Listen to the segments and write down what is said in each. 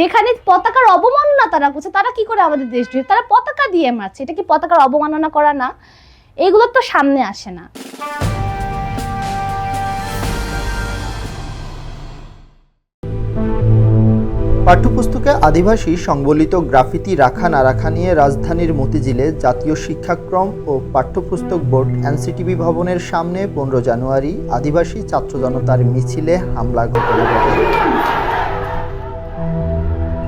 যেখানে পতাকার অবমাননা তারা করছে, তারা কি করে আমাদের দেশ জুড়ে? তারা পতাকা দিয়ে মারছে। এটা কি পতাকার অবমাননা করা না? এগুলো তো সামনে আসে না। পাঠ্যপুস্তকে আদিবাসী সংবলিত গ্রাফিতি রাখা না রাখা নিয়ে রাজধানীর মতিঝিলে জাতীয় শিক্ষাক্রম ও পাঠ্যপুস্তক বোর্ড এনসিটিভি ভবনের সামনে পনেরো জানুয়ারি আদিবাসী ছাত্র জনতার মিছিলে হামলা ঘটনা। ঘটে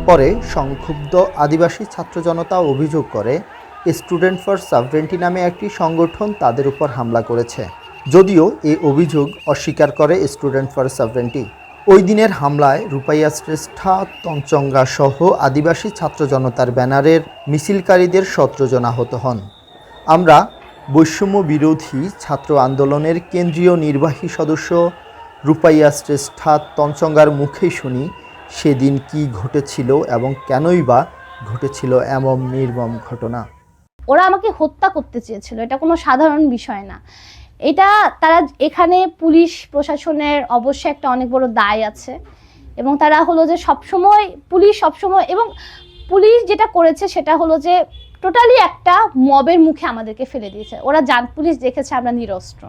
পরে সংক্ষুব্ধ আদিবাসী ছাত্র জনতা অভিযোগ করে, স্টুডেন্ট ফর সাভরেন্টি নামে একটি সংগঠন তাদের উপর হামলা করেছে। যদিও এই অভিযোগ অস্বীকার করে স্টুডেন্ট ফর সাভরেন্টি ওই দিনের হামলায় রূপাইয়া শ্রেষ্ঠা তঞ্চঙ্গা সহ আদিবাসী ছাত্র জনতার ব্যানারের মিছিলকারীদের সতেরো জন আহত হন। আমরা বৈষম্য বিরোধী ছাত্র আন্দোলনের কেন্দ্রীয় নির্বাহী সদস্য রূপাইয়া শ্রেষ্ঠা তঞ্চঙ্গার মুখেই শুনি সেদিন কি ঘটেছিল এবং কেনই বা ঘটেছিল এমন নির্মম ঘটনা? ওরা আমাকে হত্যা করতে চেয়েছিল, এটা কোনো সাধারণ বিষয় না। এটা তারা এখানে পুলিশ প্রশাসনের অবশ্যই একটা অনেক বড় দায় আছে এবং তারা হলো যে সবসময়, পুলিশ সবসময় এবং পুলিশ যেটা করেছে সেটা হলো যে টোটালি একটা মবের মুখে আমাদেরকে ফেলে দিয়েছে। ওরা জান, পুলিশ দেখেছে আমরা নিরস্ত্র।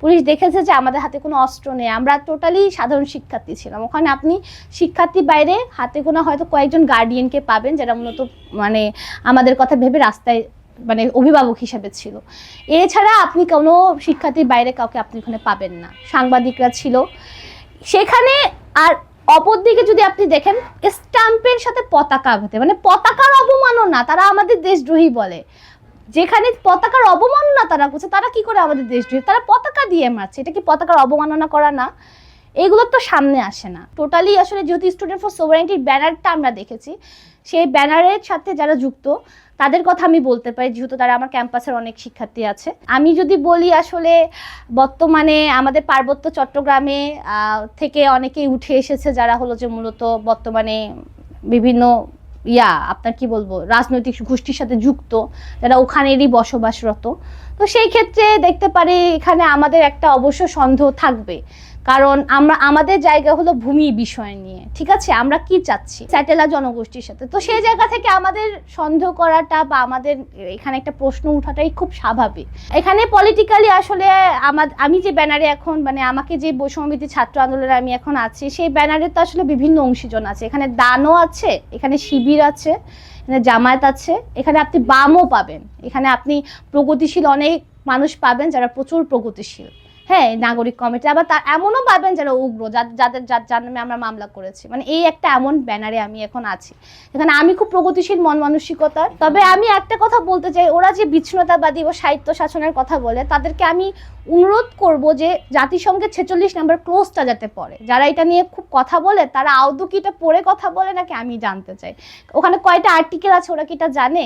পুলিশ দেখেছে যে আমাদের হাতে কোনো অস্ত্র নেই। আমরা টোটালি সাধারণ শিক্ষার্থী ছিলাম। ওখানে আপনি শিক্ষার্থী বাইরে হাতে গোনা হয়তো কয়েকজন গার্ডিয়ানকে পাবেন, যারা মূলত মানে আমাদের কথা ভেবে রাস্তায় মানে অভিভাবক হিসেবে ছিল। এছাড়া আপনি কোনো শিক্ষার্থীর বাইরে কাউকে আপনি ওখানে পাবেন না। সাংবাদিকরা ছিল। সেখানে আর অপরদিকে যদি আপনি দেখেন স্ট্যাম্পের সাথে পতাকা হতে মানে পতাকার অবমাননা, তারা আমাদের দেশদ্রোহী বলে। যেখানে পতাকার অবমাননা তারা করছে, তারা কি করে আমাদের দেশদ্রোহী? তারা পতাকা দিয়ে মারছে। এটা কি পতাকার অবমাননা করা না? এগুলো তো সামনে আসে না। টোটালি আসলে যেহেতু স্টুডেন্ট ফর সোভারেন্টির ব্যানারটা আমরা দেখেছি, সেই ব্যানারের সাথে যারা যুক্ত, তাদের কথা আমি বলতে পারি, যেহেতু তারা আমার ক্যাম্পাসের অনেক শিক্ষার্থী আছে। আমি যদি বলি আসলে বর্তমানে আমাদের পার্বত্য চট্টগ্রামে থেকে অনেকেই উঠে এসেছে যারা হলো যে মূলত বর্তমানে বিভিন্ন ইয়া, আপনার কি বলব, রাজনৈতিক গোষ্ঠীর সাথে যুক্ত, যারা ওখানেরই বসবাসরত। তো সেই ক্ষেত্রে দেখতে পারি এখানে আমাদের একটা অবশ্য সন্দেহ থাকবে। কারণ আমরা, আমাদের জায়গা হলো ভূমি বিষয় নিয়ে, ঠিক আছে? আমরা কি চাচ্ছি? স্যাটেলা জনগোষ্ঠীর সাথে। তো সেই জায়গা থেকে আমাদের সন্দেহ করাটা বা আমাদের এখানে একটা প্রশ্ন উঠাটাই খুব স্বাভাবিক। এখানে পলিটিক্যালি আসলে আমার আমি যে ব্যানারে এখন মানে আমাকে যে বৈষম্যবিধি ছাত্র আন্দোলনে আমি এখন আছি, সেই ব্যানারে তো আসলে বিভিন্ন অংশীজন আছে। এখানে দানও আছে, এখানে শিবির আছে, এখানে জামায়াত আছে, এখানে আপনি বামও পাবেন। এখানে আপনি প্রগতিশীল অনেক মানুষ পাবেন যারা প্রচুর প্রগতিশীল। হ্যাঁ নাগরিক কমিটি। আবার তা এমনও পাবেন যারা উগ্র যাদের, যার নামে আমরা মামলা করেছি। মানে এই একটা এমন ব্যানারে আমি এখন আছি। এখানে আমি খুব প্রগতিশীল মন মানসিকতার তবে আমি একটা কথা বলতে চাই, ওরা যে বিচ্ছিন্নতাবাদী ও সাহিত্য শাসনের কথা বলে, তাদেরকে আমি অনুরোধ করব যে জাতিসংঘের ছেচল্লিশ নাম্বার ক্লোজটা যাতে পড়ে। যারা এটা নিয়ে খুব কথা বলে, তারা আদৌ কি এটা পড়ে কথা বলে নাকি আমি জানতে চাই। ওখানে কয়টা আর্টিকেল আছে, ওরা কি এটা জানে?